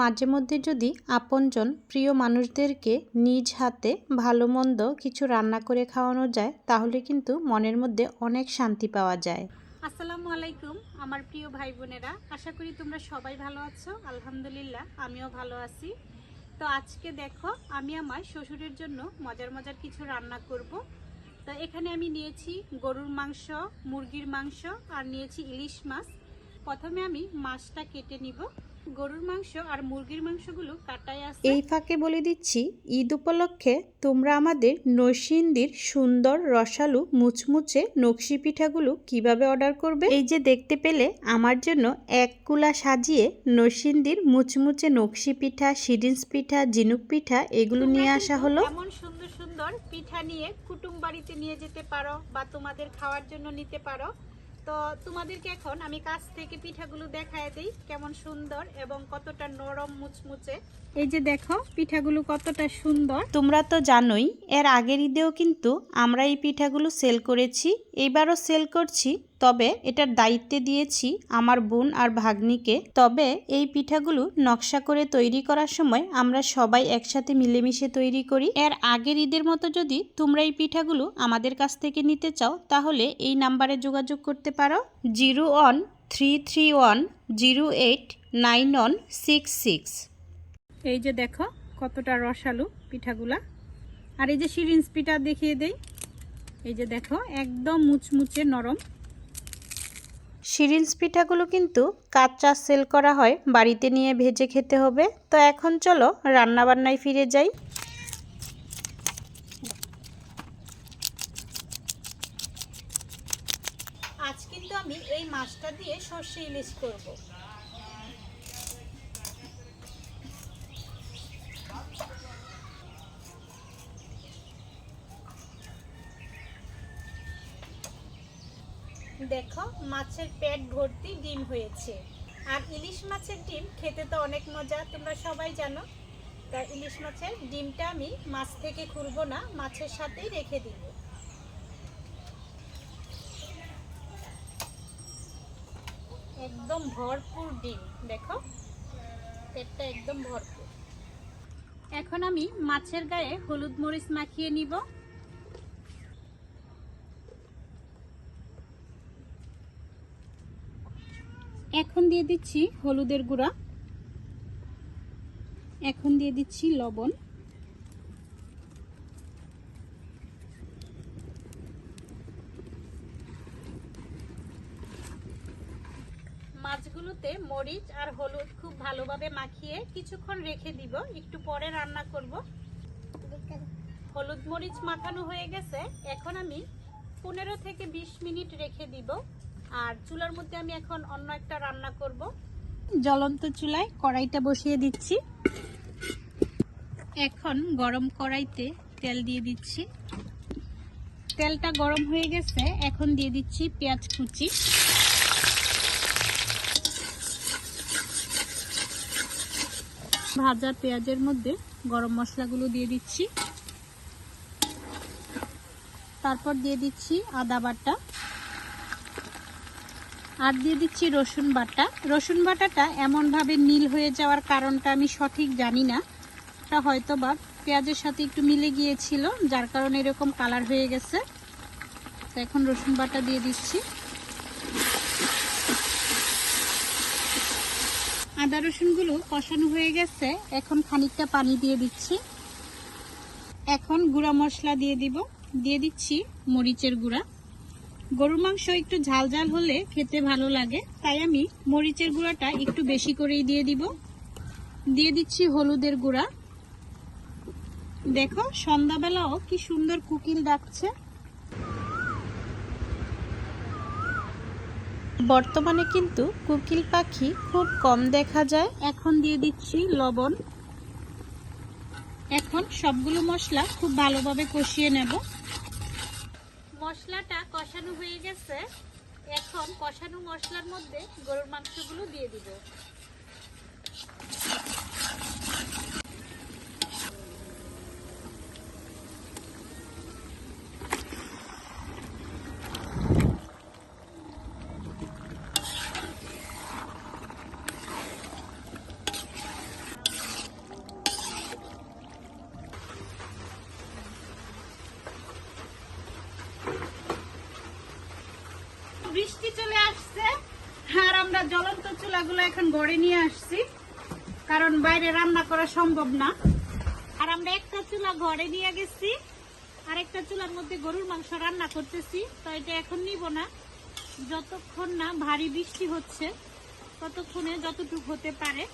মাঝে মধ্যে যদি আপনজন প্রিয় মানুষদেরকে নিজ হাতে ভালো মন্দ কিছু রান্না করে খাওয়ানো যায়, তাহলে কিন্তু মনের মধ্যে অনেক শান্তি পাওয়া যায়। আসসালামু আলাইকুম, আমার প্রিয় ভাই বোনেরা আশা করি তোমরা সবাই ভালো আছো। আলহামদুলিল্লাহ, আমিও ভালো আছি। তো আজকে দেখো, আমি আমার শ্বশুরের জন্য মজার মজার কিছু রান্না করব। তো এখানে আমি নিয়েছি গরুর মাংস, মুরগির মাংস, আর নিয়েছি ইলিশ মাছ। প্রথমে আমি মাছটা কেটে নিব। গরুর মাংস আর মুরগির মাংসগুলো কাটাই আছে এই ফাঁকে বলে দিচ্ছি ঈদ উপলক্ষে তোমরা আমাদের নৈশিন্দির সুন্দর রসালু মুচমুচে নকশি পিঠাগুলো কীভাবে অর্ডার করবে? এই যে দেখতে পেলে আমার জন্য এক কুলা সাজিয়ে নৈশিন্দির মুচমুচে নকশি পিঠা সিরিঞ্জ পিঠা জিনুক পিঠা এগুলো নিয়ে আসা হলো। এমন সুন্দর সুন্দর পিঠা নিয়ে কুটুম বাড়িতে নিয়ে যেতে পারো বা তোমাদের খাওয়ার জন্য নিতে পারো। তো তোমাদেরকে এখন আমি কাছ থেকে পিঠাগুলো দেখায় দিই, কেমন সুন্দর এবং কতটা নরম মুচমুচে। এই যে দেখো, পিঠাগুলো কতটা সুন্দর। তোমরা তো জানোই, এর আগের ঈদেও কিন্তু আমরা এই পিঠাগুলো সেল করেছি, এইবারও সেল করছি। তবে এটার দায়িত্বে দিয়েছি আমার বোন আর ভাগ্নিকে। তবে এই পিঠাগুলো নকশা করে তৈরি করার সময় আমরা সবাই একসাথে মিলেমিশে তৈরি করি। এর আগের ঈদের মতো যদি তোমরা এই পিঠাগুলো আমাদের কাছ থেকে নিতে চাও, তাহলে এই নাম্বারে যোগাযোগ করতে পারো। Zero one three three one zero eight nine one six six. এই যে দেখো কতটা রসালো পিঠাগুলা। আর এই যে সিরিঞ্জ পিঠা দেখিয়ে দেই। এই যে দেখো একদম মুচমুচে নরম। সিরিঞ্জ পিঠাগুলো কিন্তু কাঁচা সেল করা হয়, বাড়িতে নিয়ে ভেজে খেতে হবে। তো এখন চলো রান্নাবান্নায় ফিরে যাই। আজ কিন্তু আমি এই মাছটা দিয়ে সর্ষে ইলিশ করব। দেখো, মাছের পেট ভর্তি ডিম হয়েছে। আর ইলিশ মাছের ডিম খেতে তো অনেক মজা, তোমরা সবাই জানো। তা ইলিশ মাছের ডিমটা আমি মাছ থেকে খুলবো না, মাছের সাথেই রেখে দিব। একদম ভরপুর ডিম, দেখো। পেটটা একদম ভরপুর। এখন আমি মাছের গায়ে হলুদ মরিচ মাখিয়ে নিব। এখন দিয়ে দিচ্ছি হলুদের গুঁড়া। এখন দিয়ে দিচ্ছি লবণ। মাছগুলোতে মরিচ আর হলুদ খুব ভালোভাবে মাখিয়ে কিছুক্ষণ রেখে দিব। একটু পরে রান্না করব। হলুদ মরিচ মাখানো হয়ে গেছে। এখন আমি পনেরো থেকে বিশ মিনিট রেখে দিব। আর চুলার মধ্যে আমি এখন অন্য একটা রান্না করব। জ্বলন্ত চুলায় কড়াইটা বসিয়ে দিচ্ছি। এখন গরম কড়াইতে তেল দিয়ে দিচ্ছি। তেলটা গরম হয়ে গেছে, এখন দিয়ে দিচ্ছি পেঁয়াজ কুচি। ভাজা পেঁয়াজের মধ্যে গরম মশলাগুলো দিয়ে দিচ্ছি। তারপর দিয়ে দিচ্ছি আদা বাটা। আর দিয়ে দিচ্ছি রসুন বাটা। রসুন বাটাটা এমনভাবে নীল হয়ে যাওয়ার কারণটা আমি সঠিক জানি না। এটা হয়তো বা পেঁয়াজের সাথে একটু মিলে গিয়েছিল, যার কারণে এরকম কালার হয়ে গেছে। তো এখন রসুন বাটা দিয়ে দিচ্ছি। আদা রসুনগুলো কষানো হয়ে গেছে, এখন খানিকটা পানি দিয়ে দিচ্ছি। এখন গুঁড়া মশলা দিয়ে দিব। দিয়ে দিচ্ছি মরিচের গুঁড়া। গরুর মাংস একটু ঝাল ঝাল হলে খেতে ভালো লাগে। তাই আমি মরিচের গুঁড়াটা একটু বেশি করেই দিয়ে দিব। দিয়ে দিচ্ছি হলুদের গুঁড়া। দেখো, সন্ধ্যাবেলাও কি সুন্দর কুকিল ডাকছে। বর্তমানে কিন্তু কুকিল পাখি খুব কম দেখা যায়। এখন দিয়ে দিচ্ছি লবণ। এখন সবগুলো মশলা খুব ভালোভাবে কষিয়ে নেব। মশলাটা কষানো হয়ে গেছে। এখন কষানো মশলার মধ্যে গরুর মাংসগুলো দিয়ে দিব। চুলা এখন ঘরে নিয়ে আসছি, কারণ বাইরে রান্না করা সম্ভব না। আর আমরা একটা চুলা ঘরে নিয়ে গেছি, আর একটা চুলার মধ্যে গরুর মাংস রান্না করতেছি, তো এটা এখন নিব না। যতক্ষণ না ভারী বৃষ্টি হচ্ছে, ততক্ষণে যতটুকু হতে পারে।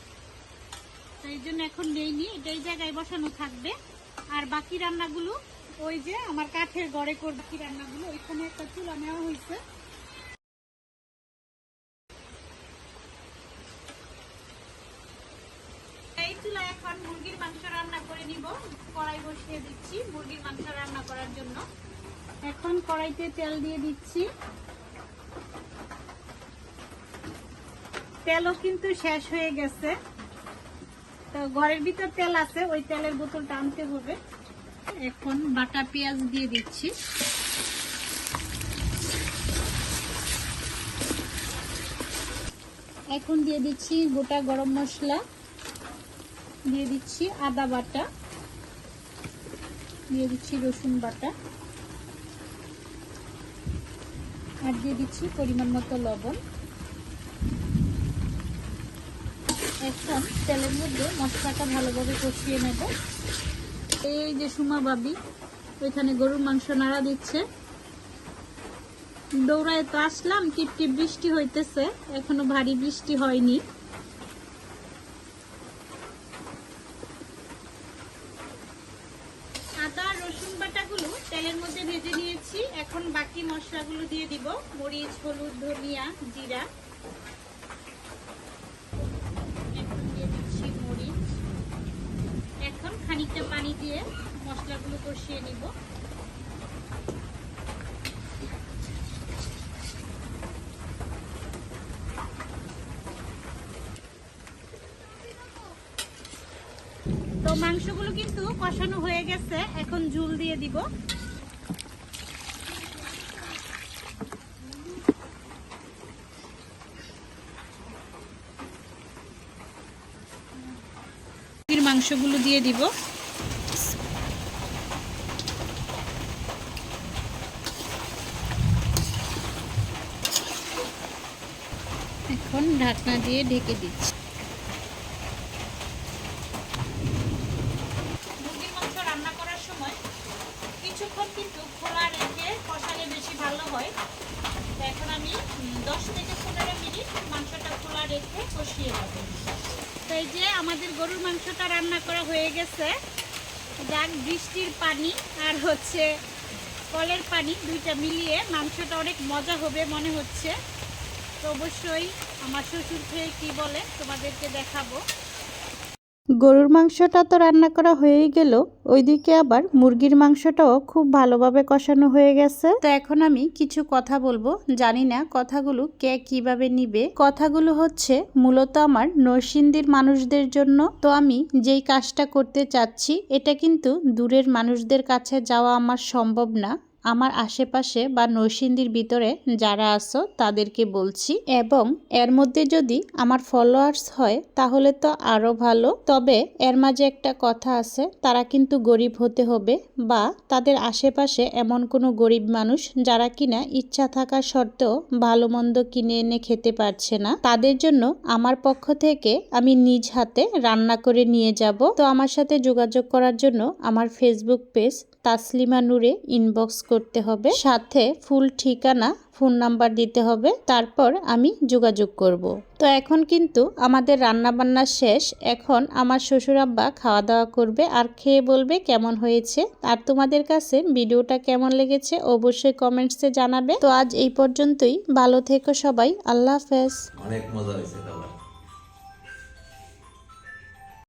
তো এই জন্য এখন নেইনি এটা এই জায়গায় বসানো থাকবে। আর বাকি রান্নাগুলো ওই যে আমার কাঠের ঘরে কর বাকি রান্নাগুলো, ওইখানে একটা চুলা নেওয়া হয়েছে এই চুলা এখন মুরগির মাংস রান্না করে নিব কড়াই বসিয়ে দিচ্ছি মুরগির মাংস রান্না করার জন্য। এখন কড়াইতে তেল দিয়ে দিচ্ছি। তেলও কিন্তু শেষ হয়ে গেছে। তো ঘরের ভিতর তেল আছে, ওই তেলের বোতলটা আনতে হবে। এখন বাটা পেঁয়াজ দিয়ে দিচ্ছি। এখন দিয়ে দিচ্ছি গোটা গরম মশলা। দিয়ে দিচ্ছি আদা বাটা। দিয়ে দিচ্ছি রসুন বাটা। আর দিয়ে দিচ্ছি পরিমাণ মতো লবণ। এখন তেলের মধ্যে মশলাটা ভালোভাবে কষিয়ে নেব। এই যে সুমা বাবি ওইখানে গরুর মাংস নাড়া দিচ্ছে। দৌড়ায় তো আসলাম টিপ টিপ বৃষ্টি হইতেছে, এখনও ভারী বৃষ্টি হয়নি আদা আর রসুন বাটাগুলো তেলের মধ্যে ভেজে নিয়েছি এখন বাকি মশলাগুলো দিয়ে দিব। মরিচ, হলুদ, ধনিয়া, জিরা। খানিকটা পানি দিয়ে মশলাগুলো কষিয়ে নিব। তো মাংসগুলো কিন্তু কষানো হয়ে গেছে। এখন ঝুল দিয়ে দিব। মুরগির মাংসগুলো দিয়ে দিব। এখন ঢাকনা দিয়ে ঢেকে দিচ্ছি। মাংস রান্না করার সময় কিছুক্ষণ কিন্তু খোলা কষালে বেশি ভালো হয়। এখন আমি দশ থেকে পনেরো মিনিট মাংসটা খোলা রেখে কষিয়ে নেব। এই যে আমাদের গরুর মাংসটা রান্না করা হয়ে গেছে। যাক, বৃষ্টির পানি আর হচ্ছে কলের পানি দুইটা মিলিয়ে মাংসটা অনেক মজা হবে মনে হচ্ছে। তো অবশ্যই আমার শ্বশুর খেয়ে কী বলে তোমাদেরকে দেখাবো। গরুর মাংসটা তো রান্না করা হয়েই গেল, ওইদিকে আবার মুরগির মাংসটাও খুব ভালোভাবে কষানো হয়ে গেছে। তো এখন আমি কিছু কথা বলব, জানি না কথাগুলো কে কীভাবে নিবে। কথাগুলো হচ্ছে, মূলত আমার নরসিংদীর মানুষদের জন্য। তো আমি যেই কাজটা করতে চাচ্ছি, এটা কিন্তু দূরের মানুষদের কাছে যাওয়া আমার সম্ভব না। আমার আশেপাশে বা নরসিংদীর ভিতরে যারা আছো, তাদেরকে বলছি। এবং এর মধ্যে যদি আমার ফলোয়ার্স হয়, তাহলে তো আরও ভালো। তবে এর মাঝে একটা কথা আছে, তারা কিন্তু গরিব হতে হবে বা তাদের আশেপাশে এমন কোনো গরিব মানুষ যারা কিনা ইচ্ছা থাকা সত্ত্বেও ভালো মন্দ কিনে এনে খেতে পারছে না। তাদের জন্য আমার পক্ষ থেকে আমি নিজ হাতে রান্না করে নিয়ে যাব। তো আমার সাথে যোগাযোগ করার জন্য আমার ফেসবুক পেজ তাসলিমা নূরে ইনবক্স করতে হবে। সাথে ফুল ঠিকানা ফোন নাম্বার দিতে হবে। তারপর আমি যোগাযোগ করব। তো এখন কিন্তু আমাদের রান্না বান্না শেষ। এখন আমার শ্বশুর আব্বা খাওয়া দাওয়া করবে আর খেয়ে বলবে কেমন হয়েছে। আর তোমাদের কাছে ভিডিওটা কেমন লেগেছে অবশ্যই কমেন্টসে জানাবে। তো আজ এই পর্যন্তই। ভালো থেকো সবাই। আল্লাহ হাফেজ। অনেক মজা হয়েছে